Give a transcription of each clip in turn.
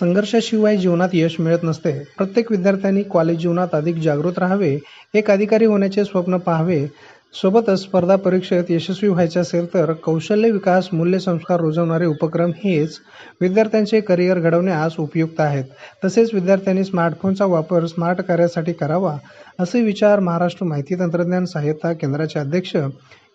संघर्षाशिवाय जीवनात यश मिळत नसते. प्रत्येक विद्यार्थ्यांनी कॉलेज जीवनात अधिक जागृत राहावे एक अधिकारी होण्याचे स्वप्न पाहावे. सोबतच स्पर्धा परीक्षेत यशस्वी व्हायचे असेल तर कौशल्य विकास मूल्यसंस्कार रुजवणारे उपक्रम हेच विद्यार्थ्यांचे करिअर घडवण्यास उपयुक्त आहेत. तसेच विद्यार्थ्यांनी स्मार्टफोनचा वापर स्मार्ट कार्यासाठी करावा असे विचार महाराष्ट्र माहिती तंत्रज्ञान सहाय्यता केंद्राचे अध्यक्ष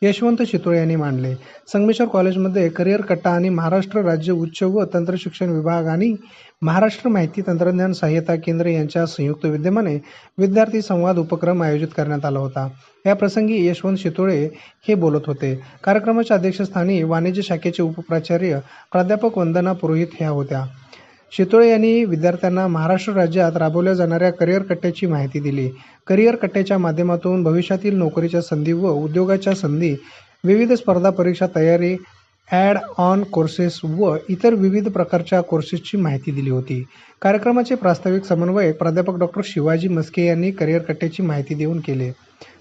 यशवंत शितोळे यांनी मांडले. संगमेश्वर कॉलेजमध्ये करिअर कट्टा आणि महाराष्ट्र राज्य उच्च व तंत्र शिक्षण विभाग आणि महाराष्ट्र माहिती तंत्रज्ञान सहाय्यता केंद्र यांच्या संयुक्त विद्यमाने विद्यार्थी संवाद उपक्रम आयोजित करण्यात आला होता. या प्रसंगी यशवंत शितोळे हे बोलत होते. कार्यक्रमाच्या अध्यक्षस्थानी वाणिज्य शाखेचे उपप्राचार्य प्राध्यापक वंदना पुरोहित ह्या होत्या. शितोळे यांनी विद्यार्थ्यांना महाराष्ट्र राज्यात राबवल्या जाणाऱ्या करिअर कट्ट्याची माहिती दिली. करिअर कट्ट्याच्या माध्यमातून भविष्यातील नोकरीच्या संधी व उद्योगाच्या संधी विविध स्पर्धा परीक्षा तयारी ॲड ऑन कोर्सेस व इतर विविध प्रकारच्या कोर्सेसची माहिती दिली होती. कार्यक्रमाचे प्रास्ताविक समन्वयक प्राध्यापक डॉक्टर शिवाजी मस्के यांनी करिअर कट्ट्याची माहिती देऊन केले.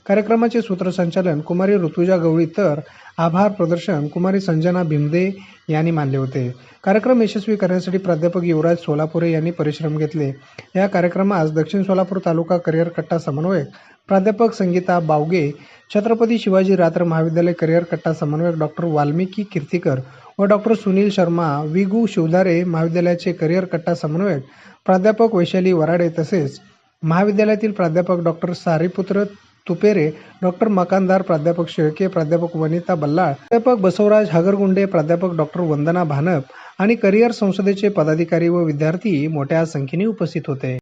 कार्यक्रमाचे सूत्रसंचालन कुमारी ऋतुजा गवळी तर आभार प्रदर्शन कुमारी संजना भिमदे यांनी मानले होते. कार्यक्रम यशस्वी करण्यासाठी प्राध्यापक युवराज सोलापुरे यांनी परिश्रम घेतले. या कार्यक्रमास दक्षिण सोलापूर तालुका करिअर कट्टा समन्वयक प्राध्यापक संगीता बावगे छत्रपती शिवाजी रात्र महाविद्यालय करिअर कट्टा समन्वयक डॉक्टर वाल्मिकी कीर्तीकर व डॉक्टर सुनील शर्मा विगू शिवधारे महाविद्यालयाचे करिअर कट्टा समन्वयक प्राध्यापक वैशाली वराडे तसेच महाविद्यालयातील प्राध्यापक डॉक्टर सारीपुत्र तुपेरे डॉक्टर मकानदार प्राध्यापक शेळके प्राध्यापक वनिता बल्लाळ प्राध्यापक बसवराज हगरगुंडे प्राध्यापक डॉक्टर वंदना भानप आणि करिअर संसदेचे पदाधिकारी व विद्यार्थी मोठ्या संख्येने उपस्थित होते.